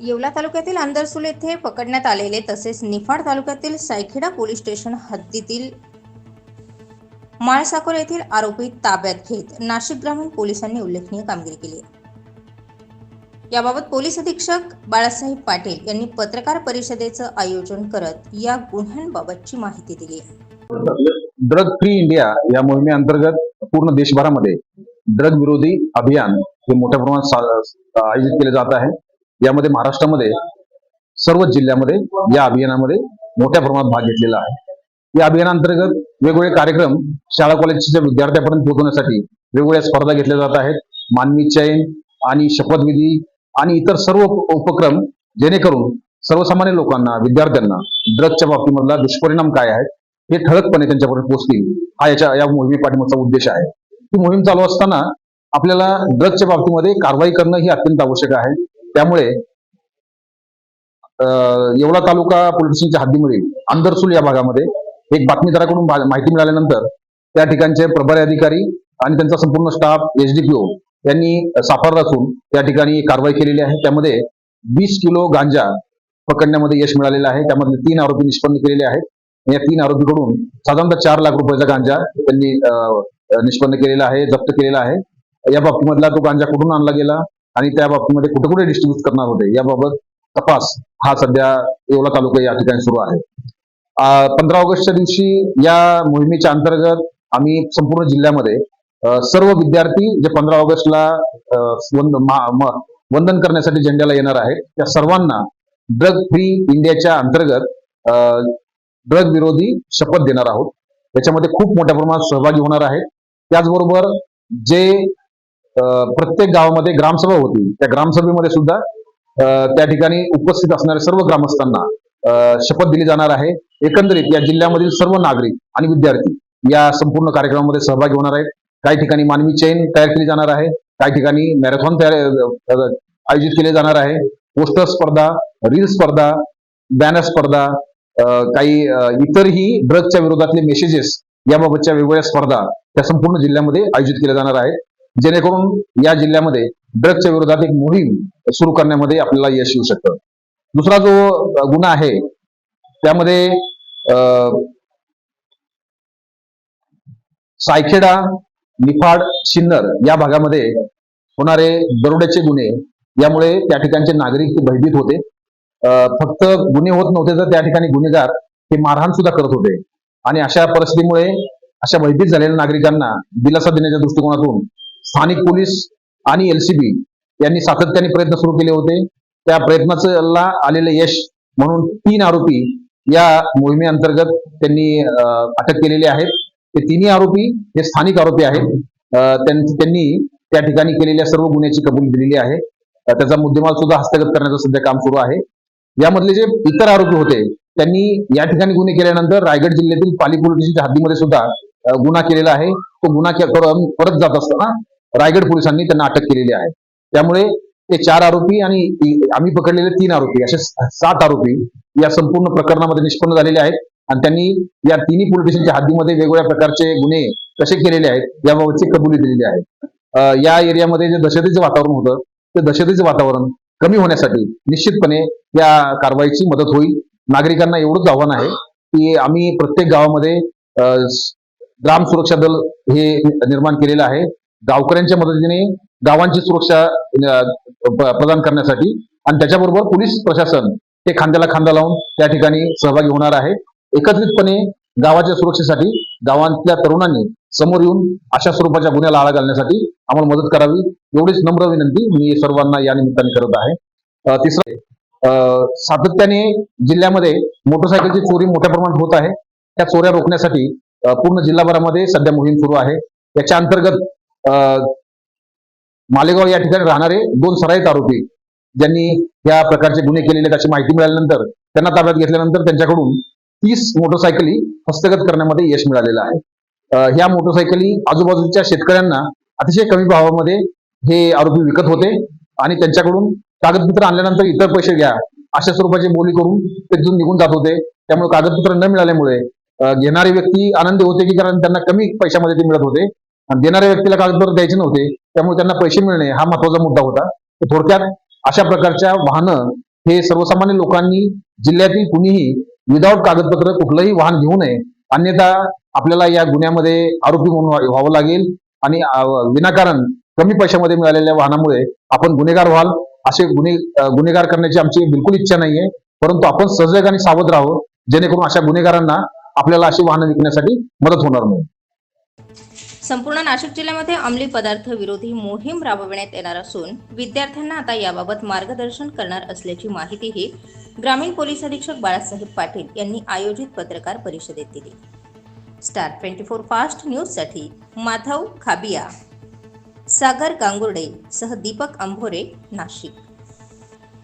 येवला तालुक्यातील आंदरसूल येथे पकडण्यात आलेले तसेच निफाड तालुक्यातील सायखेडा पोलीस स्टेशन हद्दीतील माळसाकोर येथील आरोपी ताब्यात घेत नाशिक ग्रामीण पोलिसांनी उल्लेखनीय कामगिरी केली याबाबत पोलीस अधीक्षक बाळासाहेब पाटील यांनी पत्रकार परिषदेचं आयोजन करत या गुन्ह्यांबाबतची माहिती दिली ड्रग फ्री इंडिया या मोहिमेअंतर्गत पूर्ण देशभरामध्ये ड्रग विरोधी अभियान हे मोठ्या प्रमाणात आयोजित केले जात आहे. यामध्ये महाराष्ट्रामध्ये सर्वच जिल्ह्यामध्ये या अभियानामध्ये मोठ्या प्रमाणात भाग घेतलेला आहे. या अभियानांतर्गत वेगवेगळे कार्यक्रम शाळा कॉलेजच्या विद्यार्थ्यांपर्यंत पोहोचवण्यासाठी वेगवेगळ्या स्पर्धा घेतल्या जात आहेत. मानवी चयन आणि शपथविधी आणि इतर सर्व उपक्रम जेणेकरून सर्वसामान्य लोकांना विद्यार्थ्यांना ड्रगच्या बाबतीमधला दुष्परिणाम काय आहेत हे ठळकपणे त्यांच्यापर्यंत पोहोचतील. हा याच्या या मोहिमे पाठिंबाचा उद्देश आहे. ही मोहीम चालू असताना आपल्याला ड्रगच्या बाबतीमध्ये कारवाई करणं ही अत्यंत आवश्यक आहे. त्यामुळे येवला तालुका पोलीस स्टेशनच्या हद्दीमधील अंदरसूल या भागामध्ये एक बातमीदाराकडून माहिती मिळाल्यानंतर त्या ठिकाणचे प्रभारी अधिकारी आणि त्यांचा संपूर्ण स्टाफ एसडीपीओ यांनी साफार रचून त्या ठिकाणी कारवाई केलेली आहे. त्यामध्ये वीस किलो गांजा पकडण्यामध्ये यश मिळालेलं आहे. त्यामधले तीन आरोपी निष्पन्न केलेले आहेत. या तीन आरोपीकडून साधारणतः चार लाख रुपयाचा गांजा त्यांनी निष्पन्न केलेला आहे जप्त केलेला आहे. या बाबतीमधला तो गांजा कुठून आणला गेला? आणि त्या बाबतीमध्ये कुठे कुठे डिस्ट्रीब्यूट करणार होते याबाबत तपास हा सध्या येवला तालुका या ठिकाणी सुरू आहे. पंधरा ऑगस्टच्या दिवशी या मोहिमेच्या अंतर्गत आम्ही संपूर्ण जिल्ह्यामध्ये सर्व विद्यार्थी जे पंधरा ऑगस्टला वंदन करण्यासाठी झेंड्याला येणार आहेत त्या सर्वांना ड्रग फ्री इंडियाच्या अंतर्गत ड्रग विरोधी शपथ देणार आहोत. याच्यामध्ये खूप मोठ्या प्रमाणात सहभागी होणार आहेत. त्याचबरोबर जे प्रत्येक गावामध्ये ग्रामसभा होती. त्या ग्रामसभेमध्ये सुद्धा त्या ठिकाणी उपस्थित असणाऱ्या सर्व ग्रामस्थांना शपथ दिली जाणार आहे. एकंदरीत या जिल्ह्यामधील सर्व नागरिक आणि विद्यार्थी या संपूर्ण कार्यक्रमामध्ये सहभागी होणार आहेत. काही ठिकाणी मानवी चेन तयार केली जाणार आहे. काही ठिकाणी मॅरेथॉन तयार आयोजित केले जाणार आहे. पोस्टर स्पर्धा रील स्पर्धा बॅनर स्पर्धा अं, काही इतरही ड्रगच्या विरोधातले मेसेजेस याबाबतच्या वेगवेगळ्या स्पर्धा त्या संपूर्ण जिल्ह्यामध्ये आयोजित केल्या जाणार आहेत. जेणेकरून या जिल्ह्यामध्ये ड्रगच्या विरोधात एक मोहीम सुरू करण्यामध्ये आपल्याला यश येऊ शकतं. दुसरा जो गुन्हा आहे त्यामध्ये अं, सायखेडा निफाड सिन्नर या भागामध्ये होणारे दरोड्याचे गुन्हे यामुळे त्या ठिकाणचे नागरिक भयभीत होते. अं, फक्त गुन्हे होत नव्हते तर त्या ठिकाणी गुन्हेगार हे मारहाण सुद्धा करत होते. आणि अशा परिस्थितीमुळे अशा भयभीत झालेल्या नागरिकांना दिलासा देण्याच्या दृष्टिकोनातून स्थानिक पोलीस आणि एलसीबी यांनी सातत्याने प्रयत्न सुरू केले होते. त्या प्रयत्नाला आलेले यश म्हणून तीन आरोपी या मोहिमेअंतर्गत त्यांनी अटक केलेले आहेत ते तिन्ही आरोपी हे स्थानिक आरोपी आहेत. त्यांनी त्या ठिकाणी केलेल्या सर्व गुन्ह्याची कबुली दिलेली आहे. त्याचा मुद्देमाल सुद्धा हस्तगत करण्याचं सध्या काम सुरू आहे. यामधले जे इतर आरोपी होते त्यांनी या ठिकाणी गुन्हे केल्यानंतर रायगड जिल्ह्यातील पाली पोलीस स्टेशनच्या हद्दीमध्ये सुद्धा गुन्हा केलेला आहे. तो गुन्हा परत जात असताना रायगड पोलिसांनी त्यांना अटक केलेली आहे. त्यामुळे ते चार आरोपी आणि आम्ही पकडलेले तीन आरोपी असे सात आरोपी या संपूर्ण प्रकरणामध्ये निष्पन्न झालेले आहेत. आणि त्यांनी या तिन्ही पोलीस स्टेशनच्या हद्दीमध्ये वेगवेगळ्या प्रकारचे गुन्हे कसे केलेले आहेत याबाबतची कबुली दिलेली आहे. या एरियामध्ये जे दहशतीचं वातावरण होतं ते दहशतीचं वातावरण कमी होण्यासाठी निश्चितपणे या कारवाईची मदत होईल. नागरिकांना एवढंच आव्हान आहे की आम्ही प्रत्येक गावामध्ये ग्राम सुरक्षा दल हे निर्माण केलेलं आहे. गावकऱ्यांच्या मदतीने गावांची सुरक्षा प्रदान करण्यासाठी आणि त्याच्याबरोबर पोलीस प्रशासन ते खांद्याला खांदा लावून त्या ठिकाणी सहभागी होणार आहे. एकत्रितपणे गावाच्या सुरक्षेसाठी गावांतल्या तरुणांनी समोर येऊन अशा स्वरूपाच्या गुन्ह्याला आळा घालण्यासाठी आम्हाला मदत करावी. एवढीच नम्र विनंती मी सर्वांना या निमित्ताने करत आहे. तिसरं अं, सातत्याने जिल्ह्यामध्ये मोटरसायकलची चोरी मोठ्या प्रमाणात होत आहे. त्या चोऱ्या रोखण्यासाठी पूर्ण जिल्हाभरामध्ये सध्या मोहीम सुरू आहे. याच्या अंतर्गत मालेगाव या ठिकाणी राहणारे दोन सराईत आरोपी ज्यांनी या प्रकारचे गुन्हे केलेले त्याची अशी माहिती मिळाल्यानंतर त्यांना ताब्यात घेतल्यानंतर त्यांच्याकडून तीस मोटरसायकली हस्तगत करण्यामध्ये यश मिळालेलं आहे. ह्या मोटरसायकली आजूबाजूच्या शेतकऱ्यांना अतिशय कमी भावामध्ये हे आरोपी विकत होते आणि त्यांच्याकडून कागदपत्र आणल्यानंतर इतर पैसे घ्या अशा स्वरूपाची बोली करून ते तिथून निघून जात होते. त्यामुळे कागदपत्र न मिळाल्यामुळे घेणारे व्यक्ती आनंदी होते की कारण त्यांना कमी पैशामध्ये ते मिळत होते. देणाऱ्या व्यक्तीला कागदपत्र द्यायचे नव्हते त्यामुळे त्यांना पैसे मिळणे हा महत्त्वाचा मुद्दा होता. थोडक्यात अशा प्रकारच्या वाहनं हे सर्वसामान्य लोकांनी जिल्ह्यातील कुणीही विदाऊट कागदपत्र कुठलंही वाहन घेऊ नये. अन्यथा आपल्याला या गुन्ह्यामध्ये आरोपी म्हणून व्हावं लागेल आणि विनाकारण कमी पैशामध्ये मिळालेल्या वाहनामुळे आपण गुन्हेगार व्हाल. असे गुन्हे गुन्हेगार करण्याची आमची बिलकुल इच्छा नाहीये. परंतु आपण सजग आणि सावध राहू जेणेकरून अशा गुन्हेगारांना आपल्याला अशी वाहनं विकण्यासाठी मदत होणार नाही. संपूर्ण नाशिक जिल्ह्यामध्ये अंमली पदार्थ विरोधी मोहीम राबविण्यात येणार असून विद्यार्थ्यांना आता याबाबत मार्गदर्शन करणार असल्याची माहितीही ग्रामीण पोलीस अधीक्षक बाळासाहेब पाटील यांनी आयोजित पत्रकार परिषदेत दिली. स्टार ट्वेंटी फोर फास्ट न्यूजसाठी माधव खाबिया सागर गांगुर्डे सह दीपक अंभोरे नाशिक.